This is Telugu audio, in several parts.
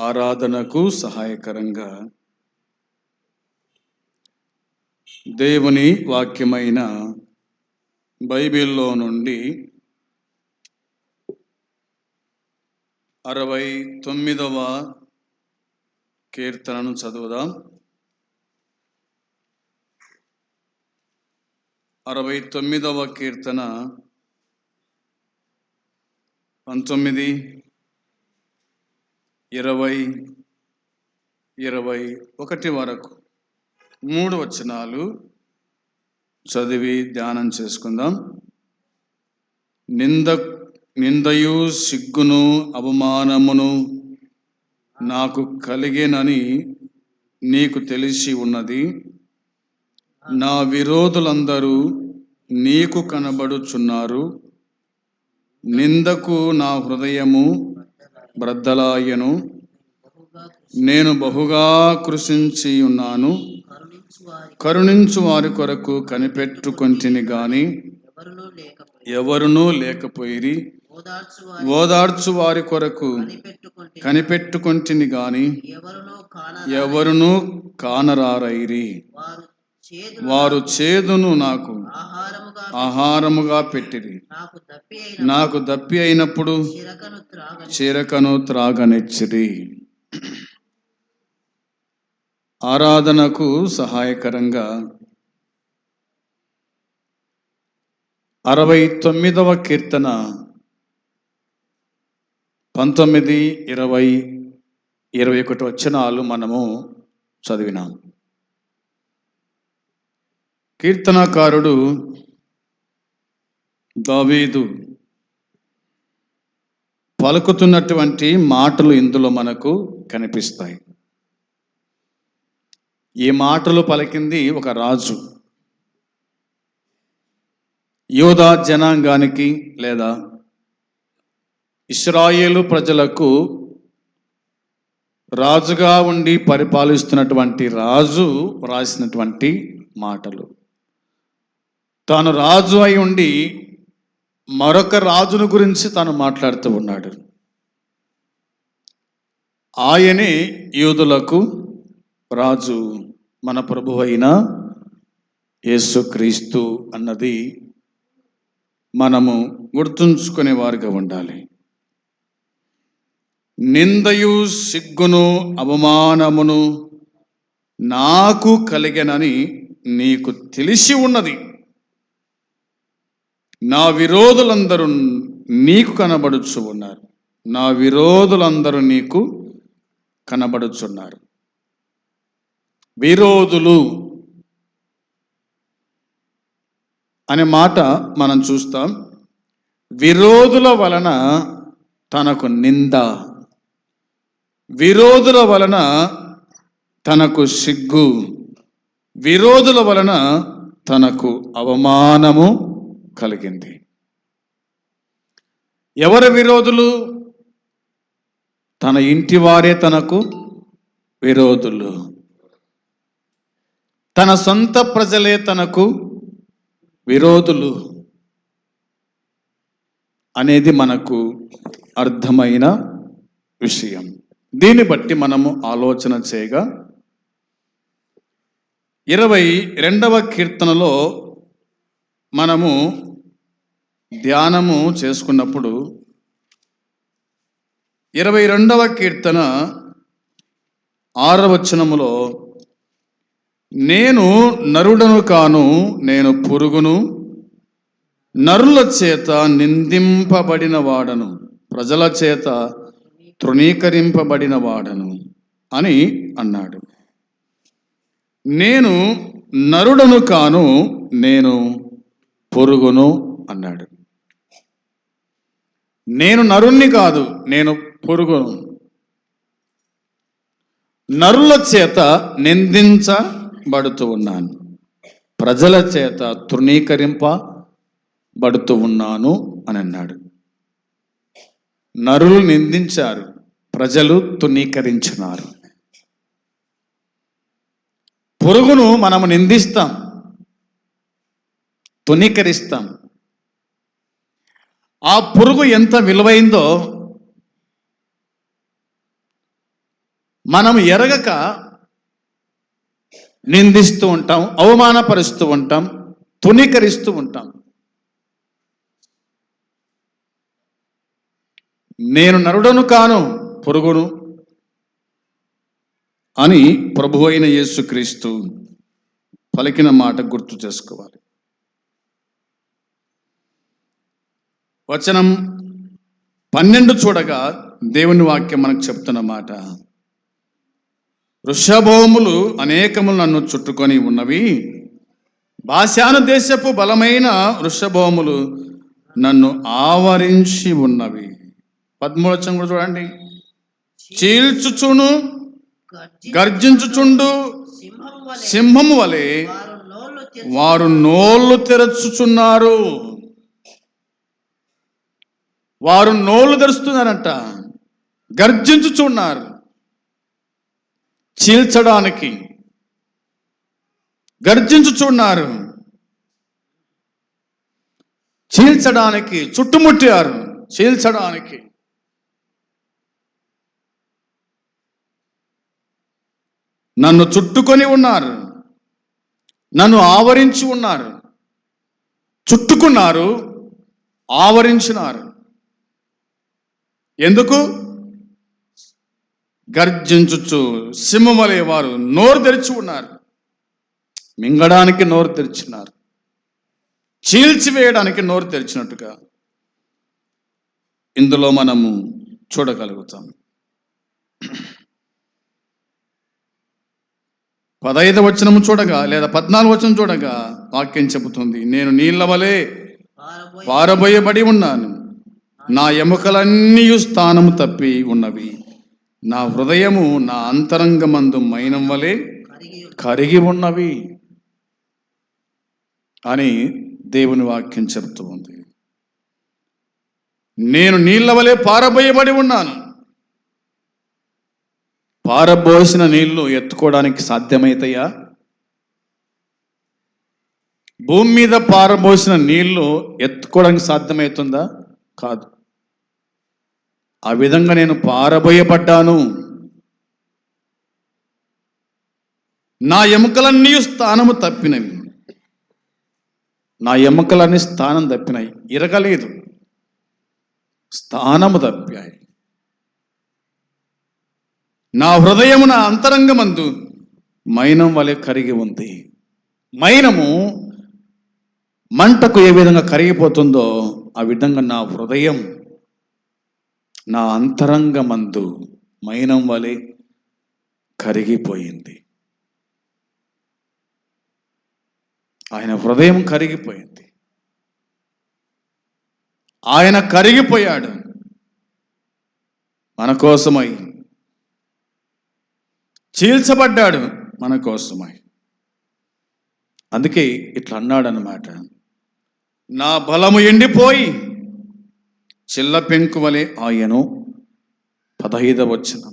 ఆరాధనకు సహాయకరంగా దేవుని వాక్యమైన బైబిల్లో నుండి అరవై తొమ్మిదవ కీర్తనను చదువుదాం. అరవై తొమ్మిదవ కీర్తన పంతొమ్మిది ఇరవై ఇరవై ఒకటి వరకు. మూడు వచనాలు చదివి ధ్యానం చేసుకుందాం. నింద నిందయు సిగ్గును అవమానమును నాకు కలిగేనని నీకు తెలిసి ఉన్నది. నా విరోధులందరూ నీకు కనబడుచున్నారు. నిందకు నా హృదయము బ్రద్దలాయను. నేను బహుగా కృషించి ఉన్నాను. కరుణించు వారి కొరకు కనిపెట్టుకొంటిని గాని ఎవరునూ లేకపోయిరి. ఓదార్చు వారి కొరకు కనిపెట్టుకొంటిని గాని ఎవరునూ కానరారైరి. వారు వారు చేదును నాకు ఆహారముగా పెట్టిరి. నాకు దప్పి అయినప్పుడు చిరకను త్రాగని చిరకను త్రాగనిచ్చిరి. ఆరాధనకు సహాయకరంగా అరవై తొమ్మిదవ కీర్తన పంతొమ్మిది ఇరవై ఇరవై ఒకటి వచనాలు మనము చదివినాం. కీర్తనాకారుడు దావీదు పలుకుతున్నటువంటి మాటలు ఇందులో మనకు కనిపిస్తాయి. ఈ మాటలు పలికింది ఒక రాజు. యోధా జనాంగానికి లేదా ఇస్రాయేలు ప్రజలకు రాజుగా ఉండి పరిపాలిస్తున్నటువంటి రాజు రాసినటువంటి మాటలు. తాను రాజు అయి ఉండి మరొక రాజును గురించి తాను మాట్లాడుతూ ఉన్నాడు. ఆయనే యూదులకు రాజు మన ప్రభు అయిన యేసుక్రీస్తు అన్నది మనము గుర్తుంచుకునే వారిగా ఉండాలి. నిందయు సిగ్గును అవమానమును నాకు కలిగనని నీకు తెలిసి ఉన్నది. నా విరోధులందరూ నీకు కనబడుచు ఉన్నారు. నా విరోధులందరూ నీకు కనబడుచున్నారు విరోధులు అనే మాట మనం చూస్తాం. విరోధుల వలన తనకు నింద. విరోధుల వలన తనకు సిగ్గు. విరోధుల వలన తనకు అవమానము. కలిగింది. ఎవరి విరోధులు? తన ఇంటి వారే తనకు విరోధులు. తన సొంత ప్రజలే తనకు విరోధులు అనేది మనకు అర్థమైన విషయం. దీన్ని బట్టి మనము ఆలోచన చేయగా ఇరవై రెండవ కీర్తనలో మనము ధ్యానము చేసుకున్నప్పుడు ఇరవై రెండవ కీర్తన ఆరవచనములో నేను నరుడను కాను నేను పురుగును నరుల చేత నిందింపబడిన వాడను ప్రజల చేత తృణీకరింపబడిన వాడను అని అన్నాడు. నేను నరుడను కాను నేను పొరుగును అన్నాడు. నేను నరుణ్ణి కాదు నేను పొరుగును. నరుల చేత నిందించబడుతూ ఉన్నాను. ప్రజల చేత తృణీకరింపబడుతూ ఉన్నాను అని అన్నాడు. నరులు నిందించారు ప్రజలు తృణీకరించినారు. పొరుగును మనము నిందిస్తాం తునీకరిస్తాం ఆ పురుగు ఎంత విలువైందో మనం ఎరగక నిందిస్తూ ఉంటాం అవమానపరుస్తూ ఉంటాం తునీకరిస్తూ ఉంటాం. నేను నరుడను కాను పురుగును అని ప్రభు అయిన యేసుక్రీస్తు పలికిన మాట గుర్తు చేసుకోవాలి. వచనం పన్నెండు చూడగా దేవుని వాక్యం మనకు చెప్తున్న మాట. వృషభోములు అనేకములు నన్ను చుట్టుకొని ఉన్నవి. భాషాను దేశపు బలమైన వృషభోములు నన్ను ఆవరించి ఉన్నవి. పద్మూలచం కూడా చూడండి. చీల్చుచును గర్జించుచుండు సింహం వలె సింహము వలె వారు నోళ్ళు వారు నోళ్ళు తెరచుచున్నారు. వారు నోళ్ళు తెరుస్తున్నారంట. గర్జించుచున్నారు. చీల్చడానికి గర్జించుచున్నారు. చీల్చడానికి చుట్టుముట్టారు. చీల్చడానికి. నన్ను చుట్టుకొని ఉన్నారు. నన్ను ఆవరించి ఉన్నారు. చుట్టుకున్నారు ఆవరించినారు. ఎందుకు? గర్జించుచు సింహమలే వారు నోరు తెరిచి ఉన్నారు. మింగడానికి నోరు తెరిచినారు. చీల్చివేయడానికి నోరు తెరిచినట్టుగా ఇందులో మనము చూడగలుగుతాం. పదహైదు వచనము చూడగా లేదా పద్నాలుగు వచనం చూడగా వాక్యం చెబుతుంది నేను నీళ్ళ వలె పారబోయి పారబోయబడి ఉన్నాను. నా ఎముకలన్నీ స్థానము తప్పి ఉన్నవి. నా హృదయము నా అంతరంగమందు మైనం వలె కరిగి ఉన్నవి అని దేవుని వాక్యం చెబుతూ ఉంది. నేను నీళ్ళ వలె పారబోయబడి ఉన్నాను. పారబోసిన నీళ్ళు ఎత్తుకోవడానికి సాధ్యమవుతాయా భూమి మీద పారబోసిన నీళ్ళు ఎత్తుకోవడానికి సాధ్యమవుతుందా కాదు. ఆ విధంగా నేను పారబోయబడ్డాను నా ఎముకలన్నీ స్థానము తప్పినవి. నా ఎముకలన్నీ స్థానం తప్పినాయి. ఇరగలేదు. స్థానము తప్పాయి. నా హృదయము నా అంతరంగమందు మైనం వలె కరిగి ఉంది. మైనము మంటకు ఏ విధంగా కరిగిపోతుందో ఆ విధంగా నా హృదయం నా అంతరంగమందు మైనం వలె కరిగిపోయింది. ఆయన హృదయం కరిగిపోయింది. ఆయన కరిగిపోయాడు. మన కోసమై చీల్చబడ్డాడు మన కోసమై. అందుకే ఇట్లా అన్నాడనమాట నా బలము ఎండిపోయి చిల్ల పెంకు వలె ఆయను పదహైదవ వచ్చిన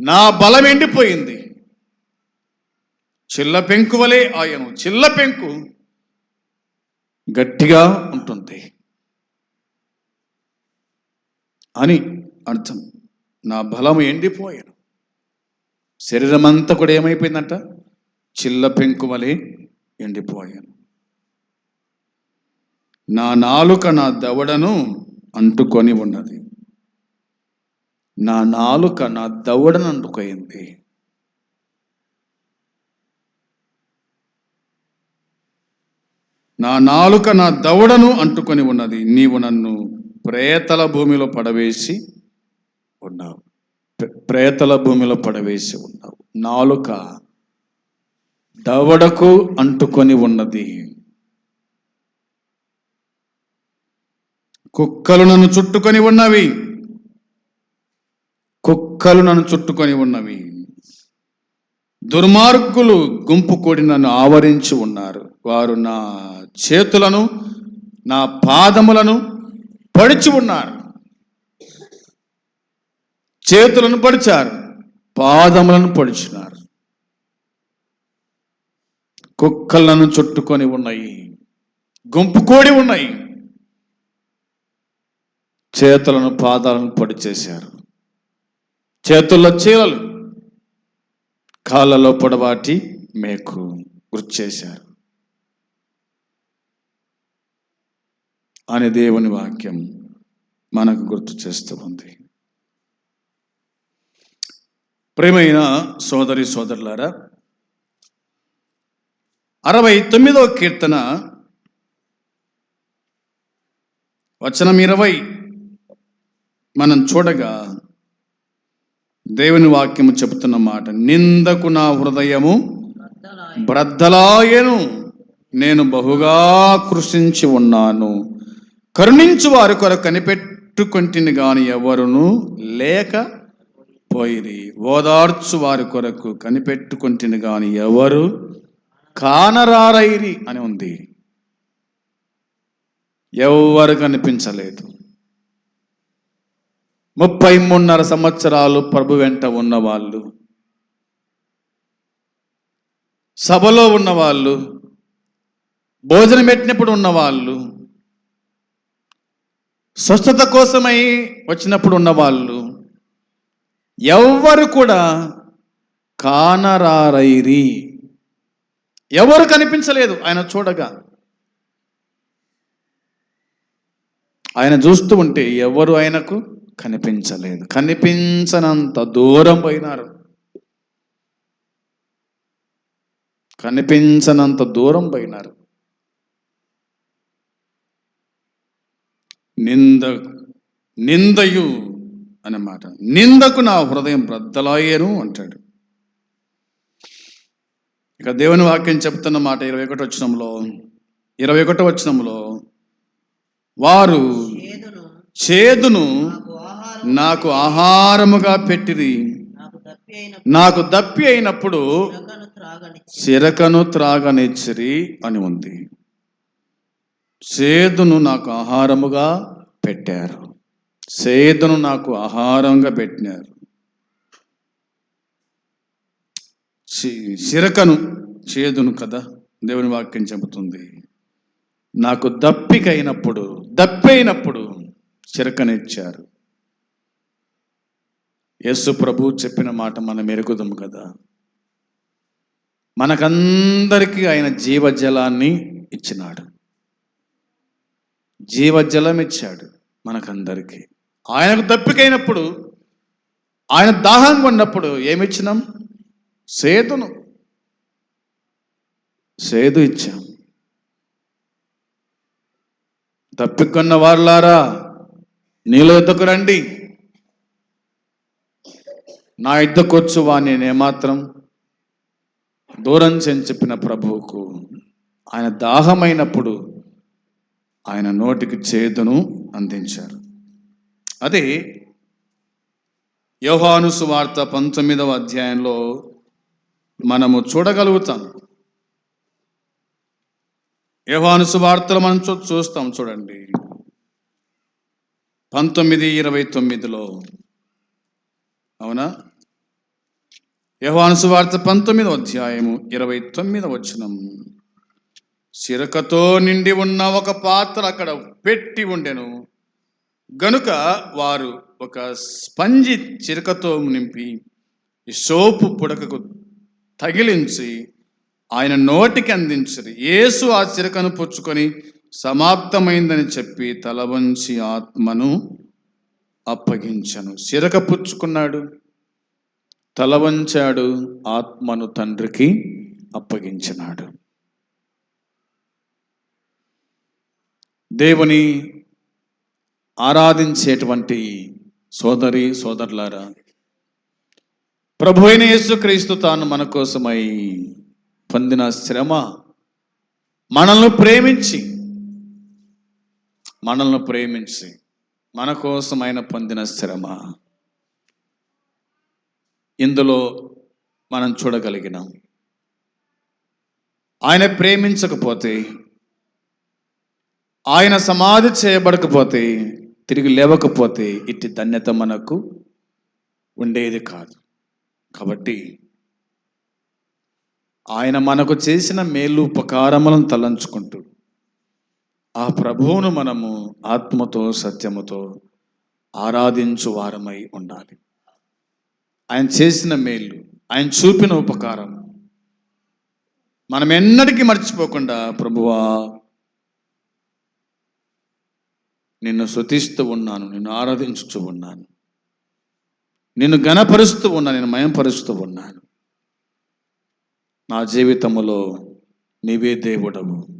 నా బలం ఎండిపోయింది. చిల్ల పెంకు వలె ఆయను చిల్ల పెంకు గట్టిగా ఉంటుంది అని అర్థం. నా బలము ఎండిపోయాను. శరీరం అంతా కూడా ఏమైపోయిందంట? చిల్ల పెంకు వలె ఎండిపోయాను. నా నాలుక నా దవడను అంటుకొని ఉన్నది. నా నాలుక నా దవడను అంటుకోయింది. నా నాలుక నా దవడను అంటుకొని ఉన్నది. నీవు నన్ను ప్రేతల భూమిలో పడవేసి ఉన్నావు. ప్రేతల భూమిలో పడవేసి ఉన్నావు. నాలుక దవడకు అంటుకొని ఉన్నది. కుక్కలు నన్ను చుట్టుకొని ఉన్నవి. కుక్కలు నన్ను చుట్టుకొని ఉన్నవి. దుర్మార్గులు గుంపు కూడి నన్ను ఆవరించి ఉన్నారు. వారు నా చేతులను నా పాదములను పడిచి ఉన్నారు. చేతులను పడిచారు పాదములను పడిచినారు. కుక్కలను చుట్టుకొని ఉన్నాయి. గుంపు కూడి ఉన్నాయి. చేతులను పాదాలను పొడి చేశారు. చేతుల్లో చీలలు కాళ్ళలో పొడవాటి మేకు గుర్తు చేశారు. అనే దేవుని వాక్యం మనకు గుర్తు చేస్తూ ఉంది. ప్రేమైన సోదరి సోదరులారా అరవై తొమ్మిదవ కీర్తన వచనం ఇరవై మనం చూడగా దేవుని వాక్యము చెబుతున్న మాట నిందకు నా హృదయము బ్రద్దలాయను. నేను బహుగా కృషించి ఉన్నాను. కరుణించు వారి కొరకు కనిపెట్టుకుంటుని గాని ఎవరును లేక పోయిరి. ఓదార్చు వారి కొరకు కనిపెట్టుకొంటిని గాని ఎవరు కానరారైరి అని ఉంది. ఎవ్వరు కనిపించలేదు. ముప్పై మూడున్నర సంవత్సరాలు ప్రభు వెంట ఉన్నవాళ్ళు. సభలో ఉన్నవాళ్ళు. భోజనం పెట్టినప్పుడు ఉన్నవాళ్ళు. స్వస్థత కోసమై వచ్చినప్పుడు ఉన్నవాళ్ళు. ఎవ్వరు కూడా కానరారైరి. ఎవరు కనిపించలేదు ఆయన చూడగా. ఆయన చూస్తూ ఉంటే ఎవరు ఆయనకు? కనిపించలేదు. కనిపించనంత దూరం పోయినారు కనిపించనంత దూరం పోయినారు నింద నిందయు అన్నమాట నిందకు నా హృదయం బ్రద్దలాయేను అంటాడు. ఇక దేవుని వాక్యం చెప్తున్న మాట ఇరవై ఒకటి వచనంలో ఇరవై ఒకటి వచనంలో వారు చేదును నాకు ఆహారం నాకు ఆహారముగా పెట్టిరి నాకు దప్పి అయినప్పుడు చిరకను త్రాగనిచ్చిరి. అని ఉంది. సేదును నాకు ఆహారముగా పెట్టారు. సేదును నాకు ఆహారంగా పెట్టినారు. చిరకను చేదును కదా దేవుని వాక్యం చెబుతుంది. నాకు దప్పికైనప్పుడు దప్పైనప్పుడు చిరకనిచ్చారు. యేసు ప్రభు చెప్పిన మాట మనం ఎరుగుదాం కదా. మనకందరికీ ఆయన జీవజలాన్ని ఇచ్చినాడు. జీవజలం ఇచ్చాడు మనకందరికీ. ఆయనకు దప్పికైనప్పుడు ఆయన దాహంగా ఉన్నప్పుడు ఏమిచ్చినాం? సేతును సేదు ఇచ్చాం. తప్పికొన్న వారులారా నీలో ఎత్తుకు రండి. నా ఇద్దకొచ్చు వాణ్ణి నేమాత్రం దూరం చేయని చెప్పిన ప్రభువుకు ఆయన దాహమైనప్పుడు ఆయన నోటికి చేతును అందించారు. అదే యోహాను సువార్త పంతొమ్మిదవ అధ్యాయంలో మనము చూడగలుగుతాం. యోహాను సువార్తలు మనం చూ చూస్తాం చూడండి. పంతొమ్మిది ఇరవై తొమ్మిదిలో అవునా? యహోను వార్త పంతొమ్మిదవ అధ్యాయము ఇరవై తొమ్మిదవ వచనం. చిరకతో నిండి ఉన్న ఒక పాత్ర అక్కడ పెట్టి ఉండెను. గనుక వారు ఒక స్పంజి చిరకతో నింపి సోపు పుడకకు తగిలించి ఆయన నోటికి అందించరు. యేసు ఆ చిరకను పుచ్చుకొని సమాప్తమైందని చెప్పి తల వంచి ఆత్మను అప్పగించను. చిరక పుచ్చుకున్నాడు. తల వంచాడు. ఆత్మను తండ్రికి అప్పగించినాడు. దేవుని ఆరాధించేటువంటి సోదరి సోదరులారా ప్రభు అయిన యేసుక్రీస్తు తాను మన కోసమై పొందిన శ్రమ మనల్ని ప్రేమించి మనల్ని ప్రేమించి మన కోసం ఆయన పొందిన శ్రమ. ఇందులో మనం చూడగలిగినాం. ఆయన ప్రేమించకపోతే ఆయన సమాధి చేయబడకపోతే తిరిగి లేవకపోతే ఇట్టి ధన్యత మనకు ఉండేది కాదు. కాబట్టి ఆయన మనకు చేసిన మేలు ఉపకారములను తలంచుకుంటూ ఆ ప్రభువును మనము ఆత్మతో సత్యముతో ఆరాధించు వారమై ఉండాలి. ఆయన చేసిన మేలు ఆయన చూపిన ఉపకారం మనం ఎన్నటికీ మర్చిపోకుండా ప్రభువా నిన్ను శృతిస్తూ ఉన్నాను నిన్ను ఆరాధించుతూ ఉన్నాను. నిన్ను గణపరుస్తూ ఉన్నాను నేను మయంపరుస్తూ ఉన్నాను. నా జీవితములో నీవే దేవుడవు.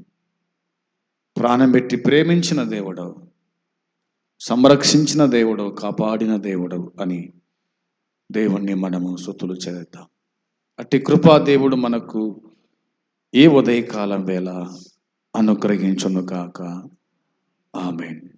ప్రాణం పెట్టి ప్రేమించిన దేవుడవు సంరక్షించిన దేవుడు కాపాడిన దేవుడు అని దేవుణ్ణి మనము సుతులు చేద్దాం అట్టి కృపా దేవుడు మనకు ఈ ఉదయకాలం వేళ అనుగ్రహించును కాక ఆమెన్.